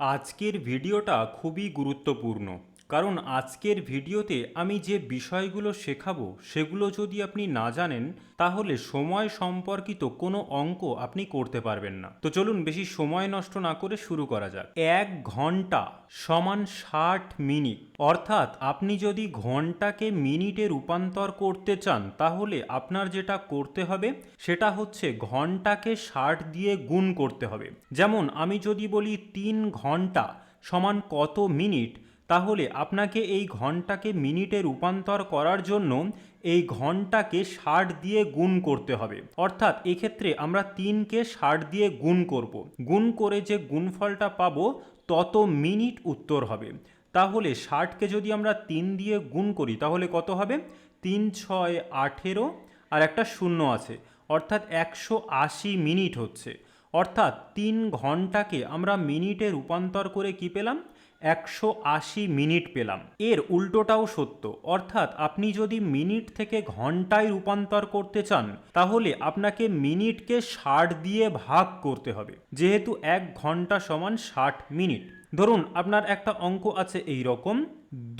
আজকের ভিডিওটা খুবই গুরুত্বপূর্ণ। কারণ আজকের ভিডিওতে আমি যে বিষয়গুলো শেখাবো সেগুলো যদি আপনি না জানেন, তাহলে সময় সম্পর্কিত কোনো অঙ্ক আপনি করতে পারবেন না। তো চলুন বেশি সময় নষ্ট না করে শুরু করা যাক। এক ঘণ্টা সমান ষাট মিনিট। অর্থাৎ আপনি যদি ঘন্টাকে মিনিটে রূপান্তর করতে চান, তাহলে আপনার যেটা করতে হবে, সেটা হচ্ছে ঘন্টাকে ষাট দিয়ে গুণ করতে হবে। যেমন আমি যদি বলি তিন ঘণ্টা সমান কত মিনিট তাহলে আপনাকে এই ঘন্টাকে মিনিটে রূপান্তর করার জন্য এই ঘন্টাকে ষাট দিয়ে গুণ করতে হবে। অর্থাৎ এক্ষেত্রে আমরা তিনকে ষাট দিয়ে গুণ করব। গুণ করে যে গুণফলটা পাবো, তত মিনিট উত্তর হবে। তাহলে ষাটকে যদি আমরা তিন দিয়ে গুণ করি, তাহলে কত হবে? তিন ছয় আঠেরো, আর একটা শূন্য আছে। অর্থাৎ একশো আশি মিনিট হচ্ছে। অর্থাৎ তিন ঘন্টাকে আমরা মিনিটে রূপান্তর করে কি পেলাম? একশো আশি মিনিট পেলাম। এর উল্টোটাও সত্য। অর্থাৎ আপনি যদি মিনিট থেকে ঘন্টায় রূপান্তর করতে চান, তাহলে আপনাকে মিনিটকে ষাট দিয়ে ভাগ করতে হবে। যেহেতু এক ঘণ্টা সমান ষাট মিনিট। ধরুন আপনার একটা অঙ্ক আছে এই রকম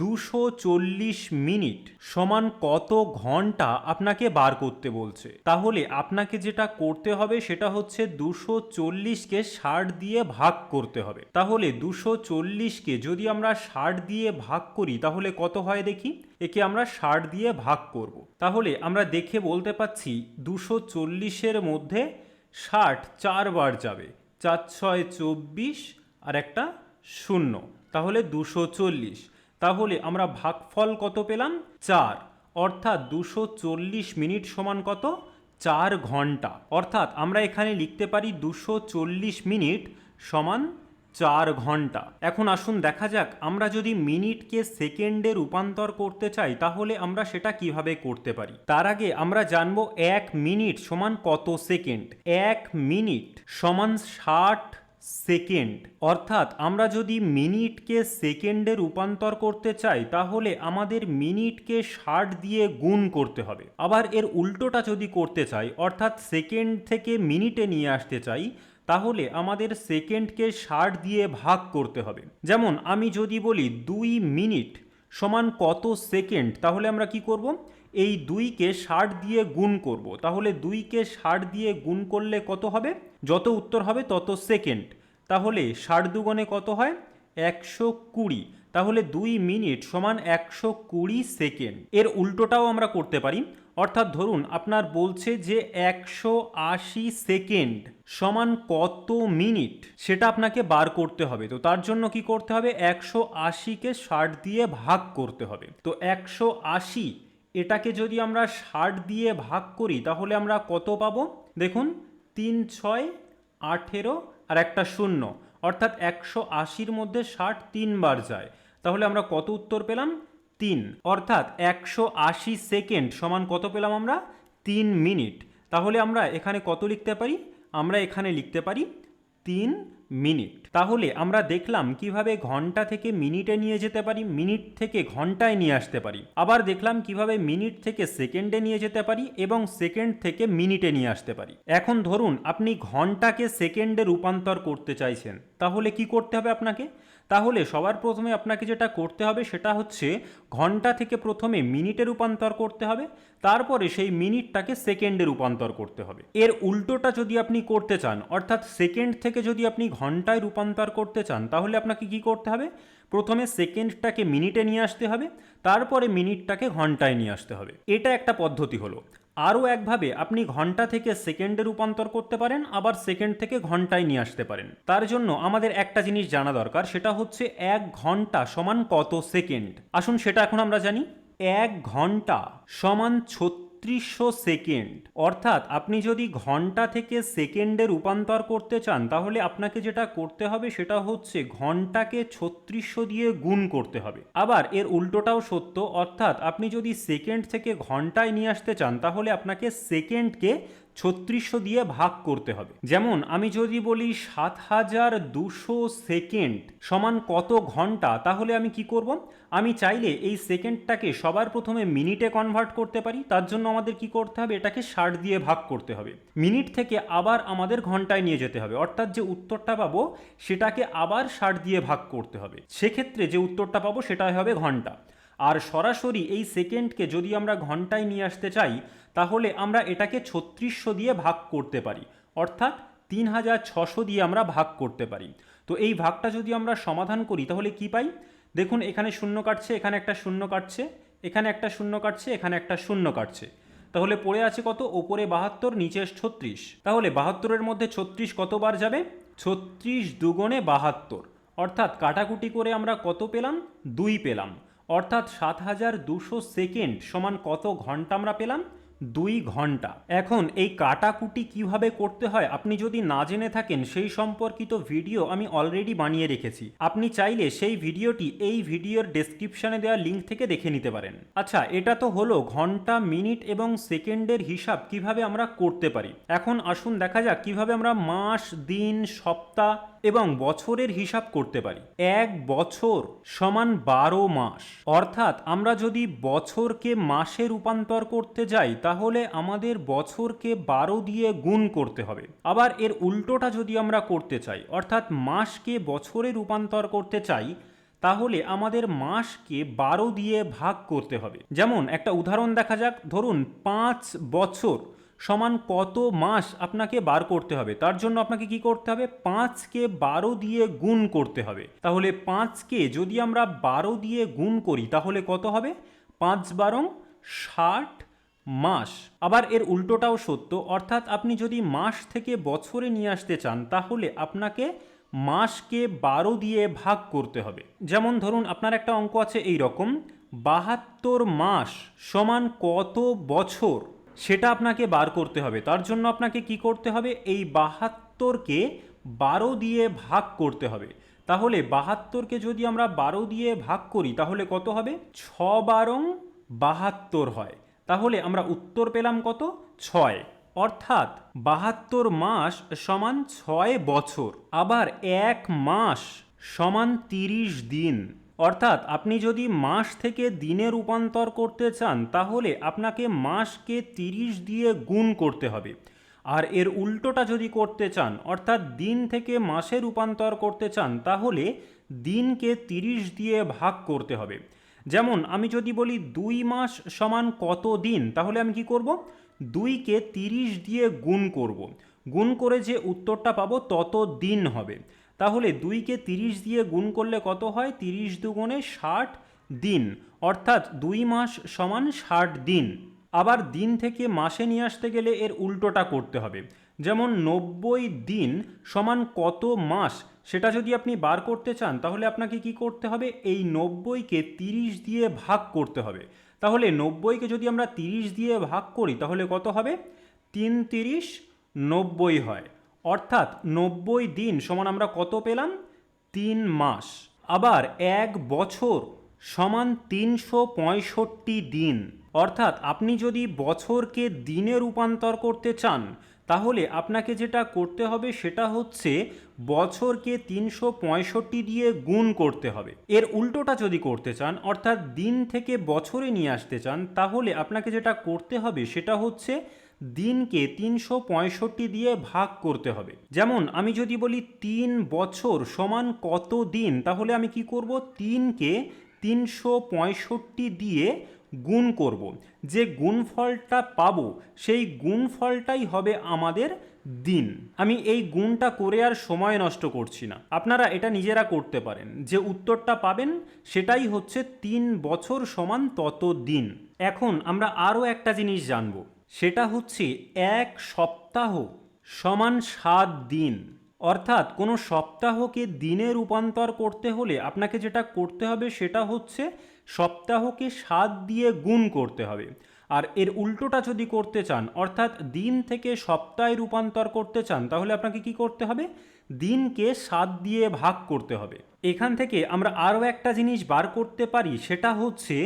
দুশো চল্লিশ মিনিট সমান কত ঘণ্টা আপনাকে বার করতে বলছে। তাহলে আপনাকে যেটা করতে হবে সেটা হচ্ছে দুশো চল্লিশকে ষাট দিয়ে ভাগ করতে হবে। তাহলে দুশো চল্লিশকে যদি আমরা ষাট দিয়ে ভাগ করি, তাহলে কত হয় দেখি? একে আমরা ষাট দিয়ে ভাগ করব। তাহলে আমরা দেখে বলতে পাচ্ছি দুশো চল্লিশের মধ্যে ষাট চারবার যাবে, চার ছয় চব্বিশ আর একটা শূন্য। তাহলে দুশো চল্লিশ। তাহলে আমরা ভাগফল কত পেলাম? চার। অর্থাৎ দুশো চল্লিশ মিনিট সমান কত? চার ঘণ্টা। অর্থাৎ আমরা এখানে লিখতে পারি দুশো চল্লিশ মিনিট সমান চার ঘণ্টা। এখন আসুন দেখা যাক, আমরা যদি মিনিটকে সেকেন্ডে রূপান্তর করতে চাই, তাহলে আমরা সেটা কীভাবে করতে পারি? তার আগে আমরা জানব এক মিনিট সমান কত সেকেন্ড? এক মিনিট সমান ষাট সেকেন্ড। অর্থাৎ আমরা যদি মিনিটকে সেকেন্ডে রূপান্তর করতে চাই, তাহলে আমাদের মিনিটকে ষাট দিয়ে গুণ করতে হবে। আবার এর উল্টোটা যদি করতে চাই, অর্থাৎ সেকেন্ড থেকে মিনিটে নিয়ে আসতে চাই, তাহলে আমাদের সেকেন্ডকে ষাট দিয়ে ভাগ করতে হবে। যেমন আমি যদি বলি দুই মিনিট সমান কত সেকেন্ড, তাহলে আমরা কি করব? এই দুইকে ষাট দিয়ে গুণ করব। তাহলে দুইকে ষাট দিয়ে গুণ করলে কত হবে? যত উত্তর হবে তত সেকেন্ড। তাহলে ষাট দুগুণে কত হয়? একশো কুড়ি। তাহলে দুই মিনিট সমান একশো কুড়ি সেকেন্ড। এর উল্টোটাও আমরা করতে পারি। অর্থাৎ ধরুন, আপনার বলছে যে একশো আশি সেকেন্ড সমান কত মিনিট? সেটা আপনাকে বার করতে হবে। তো তার জন্য কি করতে হবে? একশো আশিকে ষাট দিয়ে ভাগ করতে হবে। তো একশো আশি, এটাকে যদি আমরা ষাট দিয়ে ভাগ করি, তাহলে আমরা কত পাবো? দেখুন তিন, ছয়, আঠেরো আর একটা শূন্য। অর্থাৎ একশো আশির মধ্যে ষাট তিনবার যায়। তাহলে আমরা কত উত্তর পেলাম? তিন। অর্থাৎ একশো আশি সেকেন্ড সমান কত পেলাম আমরা? তিন মিনিট। তাহলে আমরা এখানে কত লিখতে পারি? আমরা এখানে লিখতে পারি তিন মিনিট। তাহলে আমরা দেখলাম কীভাবে ঘণ্টা থেকে মিনিটে নিয়ে যেতে পারি, মিনিট থেকে ঘন্টায় নিয়ে আসতে পারি। আবার দেখলাম কীভাবে মিনিট থেকে সেকেন্ডে নিয়ে যেতে পারি এবং সেকেন্ড থেকে মিনিটে নিয়ে আসতে পারি। এখন ধরুন আপনি ঘন্টাকে সেকেন্ডে রূপান্তর করতে চাইছেন। তাহলে কি করতে হবে আপনাকে? তাহলে সবার প্রথমে আপনাকে যেটা করতে হবে সেটা হচ্ছে ঘণ্টা থেকে প্রথমে মিনিটে রূপান্তর করতে হবে, তারপরে সেই মিনিটটাকে সেকেন্ডে রূপান্তর করতে হবে। এর উল্টোটা যদি আপনি করতে চান, অর্থাৎ সেকেন্ড থেকে যদি আপনি ঘন্টায় রূপান্তর করতে চান, তাহলে আপনাকে কি করতে হবে? প্রথমে সেকেন্ডটাকে মিনিটে নিয়ে আসতে হবে, তারপরে মিনিটটাকে ঘন্টায় নিয়ে আসতে হবে। এটা একটা পদ্ধতি হলো। আরও একভাবে আপনি ঘণ্টা থেকে সেকেন্ডে রূপান্তর করতে পারেন, আবার সেকেন্ড থেকে ঘন্টায় নিয়ে আসতে পারেন। তার জন্য আমাদের একটা জিনিস জানা দরকার, সেটা হচ্ছে এক ঘণ্টা সমান কত সেকেন্ড? আসুন সেটা এখন আমরা জানি। এক ঘণ্টা সমান ছত্রিশশো সেকেন্ড। অর্থাৎ আপনি যদি ঘণ্টা থেকে সেকেন্ডে রূপান্তর করতে চান, তাহলে আপনাকে যেটা করতে হবে সেটা হচ্ছে ঘন্টাকে ছত্রিশশো দিয়ে গুণ করতে হবে। আবার এর উল্টোটাও সত্য, অর্থাৎ আপনি যদি সেকেন্ড থেকে ঘন্টায় নিয়ে আসতে চান, তাহলে আপনাকে সেকেন্ডকে ছত্রিশশো দিয়ে ভাগ করতে হবে। যেমন, আমি যদি বলি সাত হাজার দুশো সেকেন্ড সমান কত ঘণ্টা, তাহলে আমি কি করব? আমি চাইলে এই সেকেন্ডটাকে সবার প্রথমে মিনিটে কনভার্ট করতে পারি, তার জন্য আমাদের কি করতে হবে? এটাকে ষাট দিয়ে ভাগ করতে হবে। মিনিট থেকে আবার আমাদের ঘন্টায় নিয়ে যেতে হবে। অর্থাৎ যে উত্তরটা পাবো, সেটাকে আবার ষাট দিয়ে ভাগ করতে হবে। সেক্ষেত্রে যে উত্তরটা পাবো, সেটাই হবে ঘণ্টা। আর সরাসরি এই সেকেন্ডকে যদি আমরা ঘন্টায় নিয়ে আসতে চাই তাহলে আমরা এটাকে ছত্রিশশো দিয়ে ভাগ করতে পারি। অর্থাৎ তিন হাজার ছশো দিয়ে আমরা ভাগ করতে পারি। তো এই ভাগটা যদি আমরা সমাধান করি, তাহলে কি পাই? দেখুন, এখানে শূন্য কাটছে, এখানে একটা শূন্য কাটছে, এখানে একটা শূন্য কাটছে, এখানে একটা শূন্য কাটছে। তাহলে পড়ে আছে কত? ওপরে বাহাত্তর, নিচে ছত্রিশ। তাহলে বাহাত্তরের মধ্যে ছত্রিশ কতবার যাবে? ছত্রিশ দুগুণে বাহাত্তর। অর্থাৎ কাটাকুটি করে আমরা কত পেলাম? দুই পেলাম। অর্থাৎ সাত হাজার দুশো সেকেন্ড সমান কত ঘণ্টা আমরা পেলাম? দুই ঘণ্টা। এখন এই কাটাকুটি কীভাবে করতে হয় আপনি যদি না জেনে থাকেন, সেই সম্পর্কিত ভিডিও আমি অলরেডি বানিয়ে রেখেছি। আপনি চাইলে সেই ভিডিওটি এই ভিডিওর ডেসক্রিপশনে দেওয়া লিঙ্ক থেকে দেখে নিতে পারেন। আচ্ছা এটা তো হলো ঘণ্টা, মিনিট এবং সেকেন্ডের হিসাব কীভাবে আমরা করতে পারি। এখন আসুন দেখা যাক কীভাবে আমরা মাস, দিন, সপ্তাহ এবং বছরের হিসাব করতে পারি। এক বছর সমান বারো মাস। অর্থাৎ আমরা যদি বছরকে মাসে রূপান্তর করতে যাই, তাহলে আমাদের বছরকে বারো দিয়ে গুণ করতে হবে। আবার এর উল্টোটা যদি আমরা করতে চাই, অর্থাৎ মাসকে বছরে রূপান্তর করতে চাই, তাহলে আমাদের মাসকে বারো দিয়ে ভাগ করতে হবে। যেমন একটা উদাহরণ দেখা যাক, ধরুন পাঁচ বছর। সমান কত মাস আপনাকে বার করতে হবে? তার জন্য আপনাকে কি করতে হবে? পাঁচকে বারো দিয়ে গুণ করতে হবে। তাহলে পাঁচকে যদি আমরা বারো দিয়ে গুণ করি, তাহলে কত হবে? পাঁচ বারং ষাট মাস। আবার এর উল্টোটাও সত্য। অর্থাৎ আপনি যদি মাস থেকে বছরে নিয়ে আসতে চান, তাহলে আপনাকে মাসকে বারো দিয়ে ভাগ করতে হবে। যেমন ধরুন, আপনার একটা অঙ্ক আছে এই রকম বাহাত্তর মাস সমান কত বছর? সেটা আপনাকে বার করতে হবে। তার জন্য আপনাকে কি করতে হবে? এই বাহাত্তরকে বারো দিয়ে ভাগ করতে হবে। তাহলে বাহাত্তরকে যদি আমরা বারো দিয়ে ভাগ করি, তাহলে কত হবে? ছ বারং বাহাত্তর হয়। তাহলে আমরা উত্তর পেলাম কত? ছয়। অর্থাৎ বাহাত্তর মাস সমান ছয় বছর, আবার এক মাস সমান তিরিশ দিন। অর্থাৎ আপনি যদি মাস থেকে দিনে রূপান্তর করতে চান, তাহলে আপনাকে মাসকে তিরিশ দিয়ে গুণ করতে হবে। আর এর উল্টোটা যদি করতে চান, অর্থাৎ দিন থেকে মাসে রূপান্তর করতে চান, তাহলে দিনকে তিরিশ দিয়ে ভাগ করতে হবে। যেমন, আমি যদি বলি দুই মাস সমান কত দিন, তাহলে আমি কি করব? দুইকে তিরিশ দিয়ে গুণ করব। গুণ করে যে উত্তরটা পাবো, তত দিন হবে। তাহলে দুইকে তিরিশ দিয়ে গুণ করলে কত হয়? তিরিশ দুগুণে ষাট দিন। অর্থাৎ দুই মাস সমান ষাট দিন। আবার দিন থেকে মাসে নিয়ে আসতে গেলে এর উল্টোটা করতে হবে। যেমন নব্বই দিন সমান কত মাস? সেটা যদি আপনি বার করতে চান, তাহলে আপনাকে কি করতে হবে? এই নব্বইকে তিরিশ দিয়ে ভাগ করতে হবে। তাহলে নব্বইকে যদি আমরা তিরিশ দিয়ে ভাগ করি, তাহলে কত হবে? তিন তিরিশ নব্বই হয়। অর্থাৎ নব্বই দিন সমান আমরা কত পেলাম? তিন মাস। আবার এক বছর সমান তিনশো পঁয়ষট্টি দিন। অর্থাৎ আপনি যদি বছরকে দিনে রূপান্তর করতে চান, তাহলে আপনাকে যেটা করতে হবে সেটা হচ্ছে বছরকে তিনশো পঁয়ষট্টি দিয়ে গুণ করতে হবে। এর উল্টোটা যদি করতে চান, অর্থাৎ দিন থেকে বছরে নিয়ে আসতে চান, তাহলে আপনাকে যেটা করতে হবে সেটা হচ্ছে দিনকে তিনশো পঁয়ষট্টি দিয়ে ভাগ করতে হবে। যেমন, আমি যদি বলি তিন বছর সমান কত দিন, তাহলে আমি কি করব? তিনকে তিনশো পঁয়ষট্টি দিয়ে গুণ করব। যে গুণফলটা পাবো, সেই গুণফলটাই হবে আমাদের দিন। আমি এই গুণটা করে আর সময় নষ্ট করছি না। আপনারা এটা নিজেরা করতে পারেন। যে উত্তরটা পাবেন, সেটাই হচ্ছে তিন বছর সমান তত দিন। এখন আমরা আরও একটা জিনিস জানব। সেটা হচ্ছে এক সপ্তাহ সমান সাত দিন। অর্থাৎ কোনো সপ্তাহকে দিনে রূপান্তর করতে হলে আপনাকে যেটা করতে হবে সেটা হচ্ছে সপ্তাহকে সাত দিয়ে গুণ করতে হবে। আর এর উল্টোটা যদি করতে চান, অর্থাৎ দিন থেকে সপ্তাহে রূপান্তর করতে চান, তাহলে আপনাকে কি করতে হবে? দিনকে সাত দিয়ে ভাগ করতে হবে। এখান থেকে আমরা আরও একটা জিনিস বার করতে পারি, সেটা হচ্ছে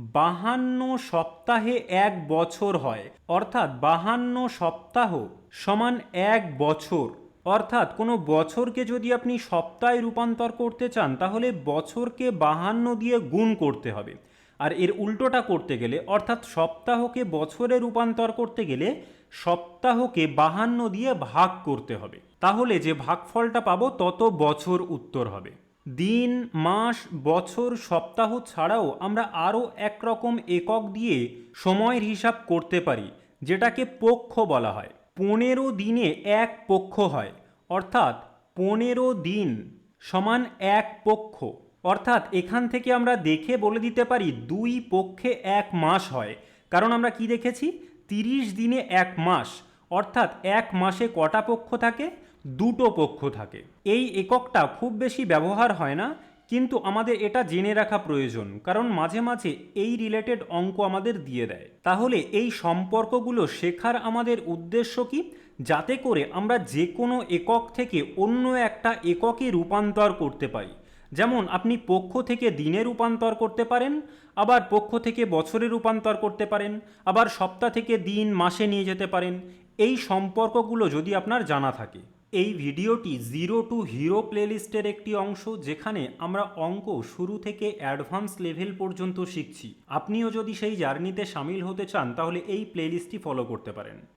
বাহান্ন সপ্তাহে এক বছর হয়। অর্থাৎ বাহান্ন সপ্তাহ সমান এক বছর। অর্থাৎ কোনো বছরকে যদি আপনি সপ্তাহে রূপান্তর করতে চান, তাহলে বছরকে বাহান্ন দিয়ে গুণ করতে হবে। আর এর উল্টোটা করতে গেলে, অর্থাৎ সপ্তাহকে বছরে রূপান্তর করতে গেলে সপ্তাহকে বাহান্ন দিয়ে ভাগ করতে হবে। তাহলে যে ভাগফলটা পাবো, তত বছর উত্তর হবে। দিন, মাস, বছর, সপ্তাহ ছাড়াও আমরা আরও একরকম একক দিয়ে সময়ের হিসাব করতে পারি, যেটাকে পক্ষ বলা হয়। পনেরো দিনে এক পক্ষ হয়, অর্থাৎ পনেরো দিন সমান এক পক্ষ। অর্থাৎ এখান থেকে আমরা দেখে বলে দিতে পারি দুই পক্ষে এক মাস হয়। কারণ আমরা কি দেখেছি? তিরিশ দিনে এক মাস, অর্থাৎ এক মাসে কটা পক্ষ থাকে? দুটো পক্ষ থাকে। এই এককটা খুব বেশি ব্যবহার হয় না, কিন্তু আমাদের এটা জেনে রাখা প্রয়োজন, কারণ মাঝে মাঝে এই রিলেটেড অঙ্ক আমাদের দিয়ে দেয়। তাহলে এই সম্পর্কগুলো শেখার আমাদের উদ্দেশ্য কি? যাতে করে আমরা যে কোনো একক থেকে অন্য একটা এককে রূপান্তর করতে পারি। যেমন আপনি পক্ষ থেকে দিনে রূপান্তর করতে পারেন, আবার পক্ষ থেকে বছরে রূপান্তর করতে পারেন, আবার সপ্তাহ থেকে দিন, মাসে নিয়ে যেতে পারেন। এই সম্পর্কগুলো যদি আপনার জানা থাকে। এই ভিডিওটি জিরো টু হিরো প্লেলিস্টের একটি অংশ যেখানে আমরা অঙ্ক শুরু থেকে অ্যাডভান্স লেভেল পর্যন্ত শিখছি। আপনিও যদি সেই জার্নিতে সামিল হতে চান, তাহলে এই প্লেলিস্টটি ফলো করতে পারেন।